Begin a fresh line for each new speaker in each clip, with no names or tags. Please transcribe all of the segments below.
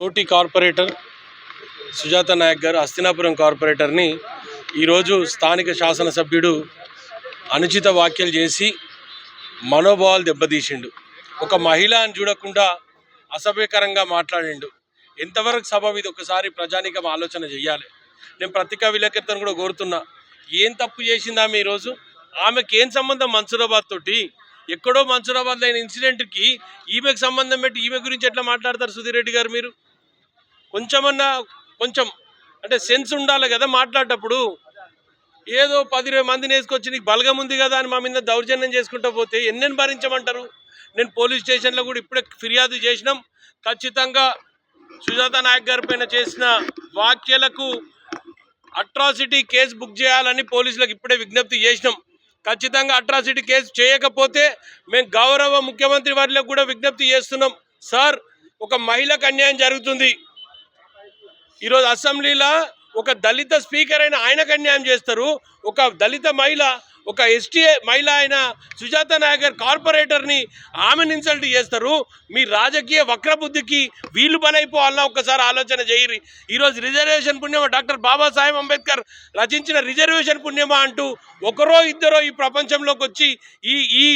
తోటి కార్పొరేటర్ సుజాత నాయక్ గారు హస్తినాపురం కార్పొరేటర్ని ఈరోజు స్థానిక శాసనసభ్యుడు అనుచిత వ్యాఖ్యలు చేసి మనోభావాలు దెబ్బతీసిండు. ఒక మహిళ అని చూడకుండా అసభ్యకరంగా మాట్లాడిండు. ఎంతవరకు సభ ఇది ఒకసారి ప్రజానికం ఆలోచన చేయాలి? నేను పత్రికా విలేకరితను కూడా కోరుతున్నా. ఏం తప్పు చేసింది ఆమె ఈరోజు? ఆమెకి ఏం సంబంధం మన్సూరాబాద్ తోటి? ఎక్కడో మన్సూరాబాద్ అయిన ఇన్సిడెంట్కి ఈమెకు సంబంధం పెట్టి ఈమె గురించి ఎట్లా మాట్లాడతారు సుధీర్ రెడ్డి గారు మీరు? కొంచెమన్నా కొంచెం అంటే సెన్స్ ఉండాలి కదా మాట్లాడేటప్పుడు. ఏదో పది ఇరవై మందిని వేసుకొచ్చి నీకు బలగం ఉంది కదా అని మా మీద దౌర్జన్యం చేసుకుంటూ పోతే ఎన్నెన్ని భరించమంటారు? నేను పోలీస్ స్టేషన్లో కూడా ఇప్పుడే ఫిర్యాదు చేసినాం. ఖచ్చితంగా సుజాత నాయక్ గారి పైన చేసిన వ్యాఖ్యలకు అట్రాసిటీ కేసు బుక్ చేయాలని పోలీసులకు ఇప్పుడే విజ్ఞప్తి చేసినాం. ఖచ్చితంగా అట్రాసిటీ కేసు చేయకపోతే మేము గౌరవ ముఖ్యమంత్రి వారిలో కూడా విజ్ఞప్తి చేస్తున్నాం. సార్ ఒక మహిళకు అన్యాయం జరుగుతుంది. ఈరోజు అసెంబ్లీలో ఒక దళిత స్పీకర్ అయిన ఆయనకు అన్యాయం చేస్తారు. ఒక దళిత మహిళ ఒక ఎస్టీ మహిళ అయిన సుజాత నాయకర్ కార్పొరేటర్ని ఆమెను ఇన్సల్ట్ చేస్తారు. మీ రాజకీయ వక్రబుద్ధికి వీళ్ళు బలైపోవాలన్నా ఒక్కసారి ఆలోచన చేయరు. ఈరోజు రిజర్వేషన్ పుణ్యమా? డాక్టర్ బాబాసాహెబ్ అంబేద్కర్ రచించిన రిజర్వేషన్ పుణ్యమా అంటూ ఒకరో ఇద్దరో ఈ ప్రపంచంలోకి వచ్చి ఈ ఈ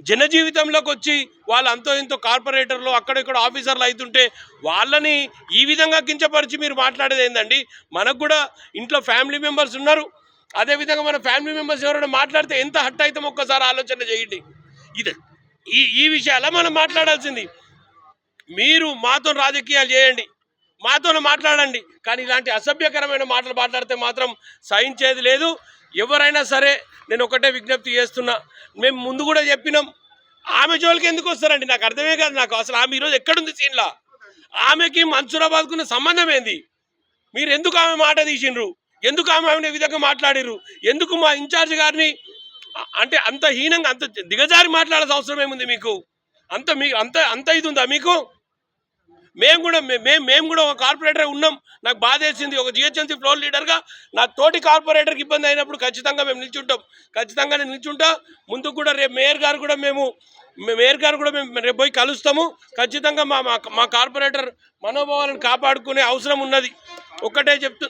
జనజీవితంలోకి వచ్చి వాళ్ళు అంతో ఇంతో కార్పొరేటర్లు అక్కడిక్కడ ఆఫీసర్లు అవుతుంటే వాళ్ళని ఈ విధంగా కించపరిచి మీరు మాట్లాడేది ఏందండి? మనకు కూడా ఇంట్లో ఫ్యామిలీ మెంబర్స్ ఉన్నారు. అదేవిధంగా మన ఫ్యామిలీ మెంబర్స్ ఎవరైనా మాట్లాడితే ఎంత హట్ అవుతాం ఒక్కసారి ఆలోచన చేయండి. ఇది ఈ ఈ విషయాల మనం మాట్లాడాల్సింది. మీరు మాతో రాజకీయాలు చేయండి. మాతో మాట్లాడండి. కానీ ఇలాంటి అసభ్యకరమైన మాటలు మాట్లాడితే మాత్రం సహించేది లేదు. ఎవరైనా సరే నేను ఒకటే విజ్ఞప్తి చేస్తున్నా. మేము ముందు కూడా చెప్పినాం. ఆమె జోలికి ఎందుకు వస్తారండి? నాకు అర్థమే కాదు నాకు. అసలు ఆమె ఈరోజు ఎక్కడుంది సీన్లా? ఆమెకి మన్సూరాబాద్కున్న సంబంధం ఏంది? మీరు ఎందుకు ఆమె మాట తీసిండ్రు? ఎందుకు ఆమె ఆమెను విధంగా మాట్లాడిర్రు? ఎందుకు మా ఇన్ఛార్జ్ గారిని అంటే అంత హీనంగా అంత దిగజారి మాట్లాడాల్సిన అవసరం ఏముంది మీకు? అంత మీ అంత అంత ఇది ఉందా మీకు? మేము కూడా మేము మేము కూడా ఒక కార్పొరేటర్ ఉన్నాం. నాకు బాధ వేసింది ఒక జిహెచ్ఎంసీ ఫ్లోర్ లీడర్గా నా తోటి కార్పొరేటర్కి ఇబ్బంది అయినప్పుడు ఖచ్చితంగా మేము నిల్చుంటాం. ఖచ్చితంగా నేను నిల్చుంటా. ముందు కూడా రేపు మేయర్ గారు కూడా మేము మేయర్ గారు కూడా మేము రేపు పోయి కలుస్తాము. ఖచ్చితంగా మా మా- మా కార్పొరేటర్ మనోభావాలను కాపాడుకునే అవసరం ఉన్నది. ఒకటే చెప్తు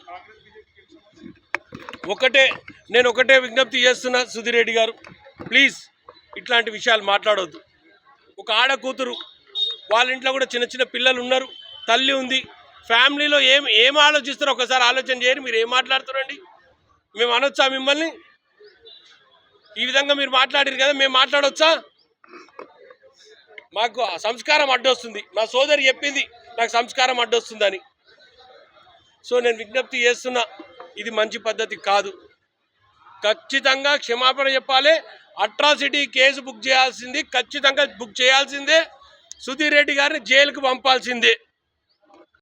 ఒకటే నేను ఒకటే విజ్ఞప్తి చేస్తున్నా సుధీర్ రెడ్డి గారు. ప్లీజ్ ఇట్లాంటి విషయాలు మాట్లాడవద్దు ఒక ఆడ కూతురు వాళ్ళ ఇంట్లో కూడా చిన్న చిన్న పిల్లలు ఉన్నారు తల్లి ఉంది. ఫ్యామిలీలో ఏం ఏం ఆలోచిస్తారు ఒకసారి ఆలోచన చేయరు మీరు ఏం మాట్లాడుతున్నారండి? మేము అనొచ్చా మిమ్మల్ని? ఈ విధంగా మీరు మాట్లాడారు కదా మేము మాట్లాడొచ్చా? మాకు ఆ సంస్కారం అడ్డొస్తుంది. మా సోదరి చెప్పింది నాకు సంస్కారం అడ్డొస్తుందని. సో నేను విజ్ఞప్తి చేస్తున్నా ఇది మంచి పద్ధతి కాదు. ఖచ్చితంగా క్షమాపణ చెప్పాలి. అట్రాసిటీ కేసు బుక్ చేయాల్సింది ఖచ్చితంగా బుక్ చేయాల్సిందే. సుధీర్ రెడ్డి గారిని జైలుకు పంపాల్సిందే.